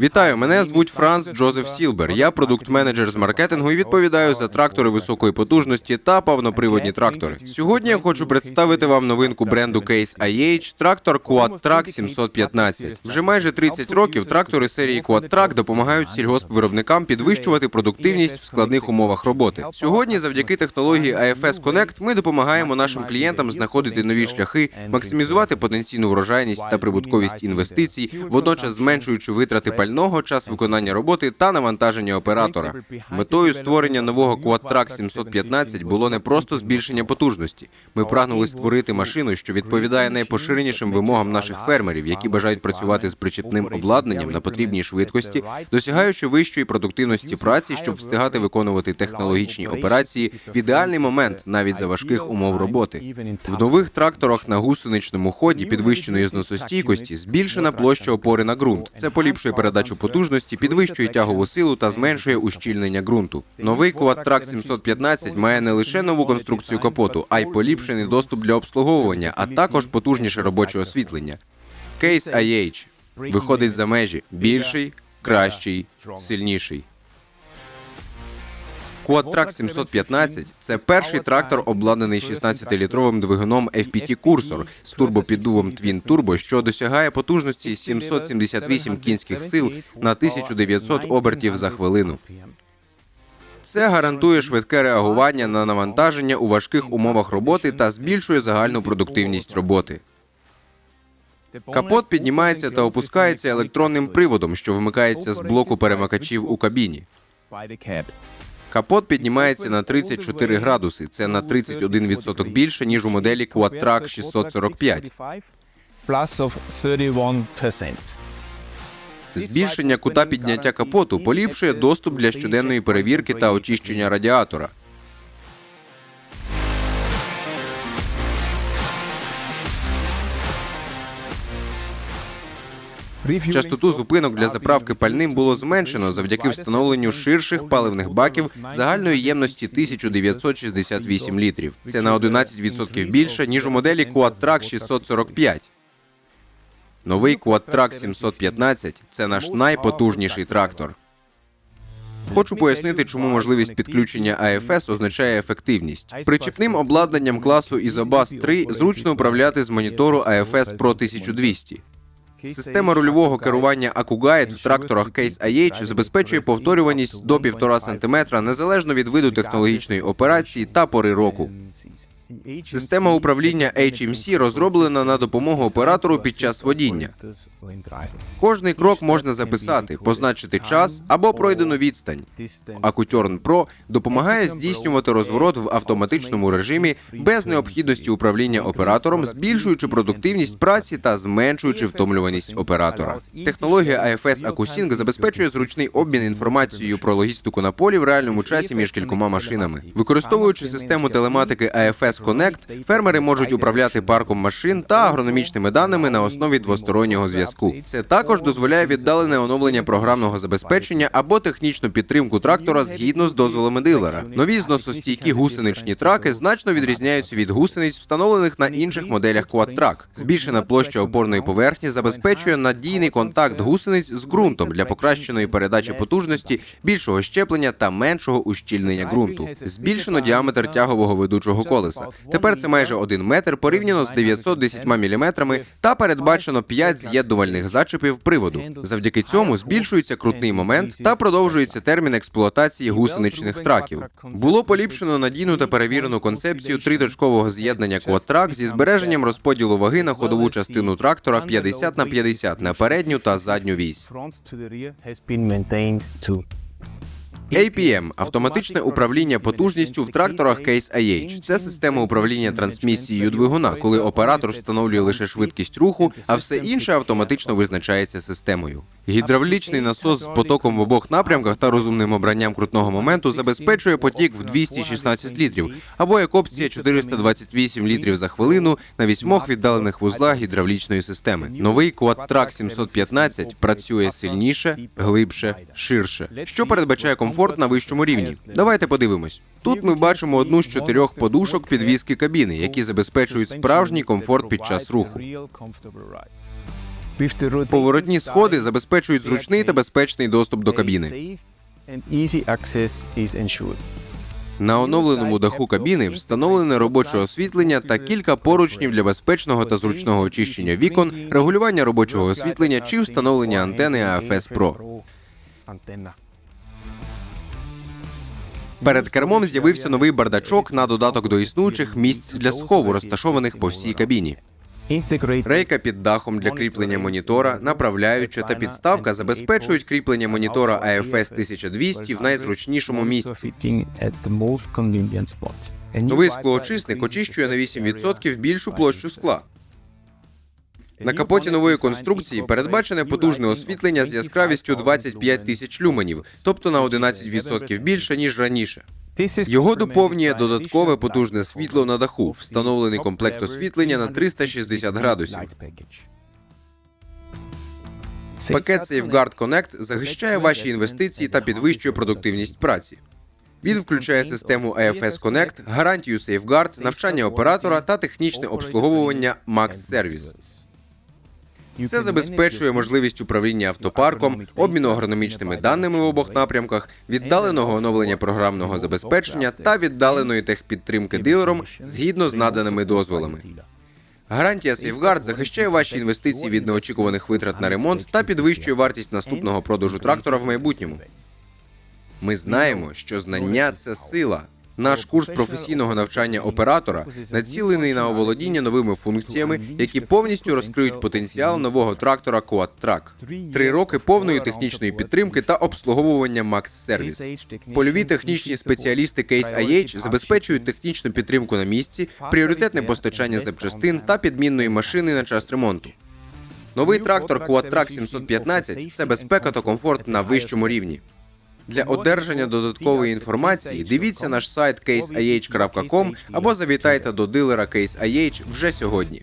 Вітаю, мене звуть Франц Джозеф Сілбер. Я продукт-менеджер з маркетингу і відповідаю за трактори високої потужності та повноприводні трактори. Сьогодні я хочу представити вам новинку бренду Case IH трактор Quad-Track 715. Вже майже 30 років трактори серії Quad-Track допомагають сільгоспвиробникам підвищувати продуктивність в складних умовах роботи. Сьогодні, завдяки технології AFS Connect, ми допомагаємо нашим клієнтам знаходити нові шляхи, максимізувати потенційну врожайність та прибутковість інвестицій, водночас зменшуючи витрати пального, час виконання роботи та навантаження оператора. Метою створення нового Quad-Track 715 було не просто збільшення потужності. Ми прагнули створити машину, що відповідає найпоширенішим вимогам наших фермерів, які бажають працювати з причепним обладнанням на потрібній швидкості, досягаючи вищої продуктивності праці, щоб встигати виконувати технологічні операції в ідеальний момент, навіть за важких умов роботи. В нових тракторах на гусеничному ході підвищеної зносостійкості збільшена площа опори на ґрунт. Це поліпшує передачу потужності, підвищує тягову силу та зменшує ущільнення ґрунту. Новий Quad-Track 715 має не лише нову конструкцію капоту, а й поліпшений доступ для обслуговування, а також потужніше робоче освітлення. Кейс IH виходить за межі більший, кращий, сильніший. Quad-Track 715 – це перший трактор, обладнаний 16-літровим двигуном FPT Cursor з турбопіддувом Twin Turbo, що досягає потужності 778 кінських сил на 1900 обертів за хвилину. Це гарантує швидке реагування на навантаження у важких умовах роботи та збільшує загальну продуктивність роботи. Капот піднімається та опускається електронним приводом, що вмикається з блоку перемикачів у кабіні. Капот піднімається на 34 градуси. Це на 31% більше, ніж у моделі Quad-Track 645. Plus of 31%. Збільшення кута підняття капоту поліпшує доступ для щоденної перевірки та очищення радіатора. Частоту зупинок для заправки пальним було зменшено завдяки встановленню ширших паливних баків загальної ємності 1968 літрів. Це на 11% більше, ніж у моделі Quad-Track 645. Новий Quad-Track 715 – це наш найпотужніший трактор. Хочу пояснити, чому можливість підключення АФС означає ефективність. Причіпним обладнанням класу Isobus 3 зручно управляти з монітору AFS Pro 1200. Система рульового керування AcuGuide в тракторах Case IH забезпечує повторюваність до 1,5 см незалежно від виду технологічної операції та пори року. Система управління HMC розроблена на допомогу оператору під час водіння. Кожний крок можна записати, позначити час або пройдену відстань. Акутьорн Pro допомагає здійснювати розворот в автоматичному режимі без необхідності управління оператором, збільшуючи продуктивність праці та зменшуючи втомлюваність оператора. Технологія AFS AcuSync забезпечує зручний обмін інформацією про логістику на полі в реальному часі між кількома машинами. Використовуючи систему телематики AFS Connect, фермери можуть управляти парком машин та агрономічними даними на основі двостороннього зв'язку. Це також дозволяє віддалене оновлення програмного забезпечення або технічну підтримку трактора згідно з дозволами дилера. Нові зносостійкі гусеничні траки значно відрізняються від гусениць, встановлених на інших моделях Quad-Track. Збільшена площа опорної поверхні забезпечує надійний контакт гусениць з ґрунтом для покращеної передачі потужності, більшого щеплення та меншого ущільнення ґрунту. Збільшено діаметр тягового ведучого колеса. Тепер це майже 1 метр порівняно з 910 міліметрами та передбачено 5 з'єднувальних зачепів приводу. Завдяки цьому збільшується крутний момент та продовжується термін експлуатації гусеничних траків. Було поліпшено надійну та перевірену концепцію триточкового з'єднання Quad-Track зі збереженням розподілу ваги на ходову частину трактора 50 на 50 на передню та задню вісь. APM – автоматичне управління потужністю в тракторах Case IH. Це система управління трансмісією двигуна, коли оператор встановлює лише швидкість руху, а все інше автоматично визначається системою. Гідравлічний насос з потоком в обох напрямках та розумним обранням крутного моменту забезпечує потік в 216 літрів, або як опція 428 літрів за хвилину на вісьмох віддалених вузлах гідравлічної системи. Новий Quad-Track 715 працює сильніше, глибше, ширше, що передбачає комфорт на вищому рівні. Давайте подивимось. Тут ми бачимо одну з чотирьох подушок підвіски кабіни, які забезпечують справжній комфорт під час руху. Поворотні сходи забезпечують зручний та безпечний доступ до кабіни. На оновленому даху кабіни встановлене робоче освітлення та кілька поручнів для безпечного та зручного очищення вікон, регулювання робочого освітлення чи встановлення антени AFS Pro. Перед кермом з'явився новий бардачок на додаток до існуючих місць для схову, розташованих по всій кабіні. Рейка під дахом для кріплення монітора, направляюча та підставка забезпечують кріплення монітора AFS 1200 в найзручнішому місці. Новий склоочисник очищує на the 8% більшу площу скла. На капоті нової конструкції передбачене потужне освітлення з яскравістю 25 тисяч люменів, тобто на 11% більше ніж раніше. Його доповнює додаткове потужне світло на даху, встановлений комплект освітлення на 360 градусів. Пакет Safeguard Connect захищає ваші інвестиції та підвищує продуктивність праці. Він включає систему AFS Connect, гарантію Safeguard, навчання оператора та технічне обслуговування Max Service. Це забезпечує можливість управління автопарком, обміну агрономічними даними в обох напрямках, віддаленого оновлення програмного забезпечення та віддаленої техпідтримки дилером згідно з наданими дозволами. Гарантія Safeguard захищає ваші інвестиції від неочікуваних витрат на ремонт та підвищує вартість наступного продажу трактора в майбутньому. Ми знаємо, що знання це сила. Наш курс професійного навчання оператора націлений на оволодіння новими функціями, які повністю розкриють потенціал нового трактора QuadTrack. Три роки повної технічної підтримки та обслуговування Max Service. Польові технічні спеціалісти Case IH забезпечують технічну підтримку на місці, пріоритетне постачання запчастин та підмінної машини на час ремонту. Новий трактор QuadTrack 715 – це безпека та комфорт на вищому рівні. Для одержання додаткової інформації дивіться наш сайт caseih.com або завітайте до дилера CaseIH вже сьогодні.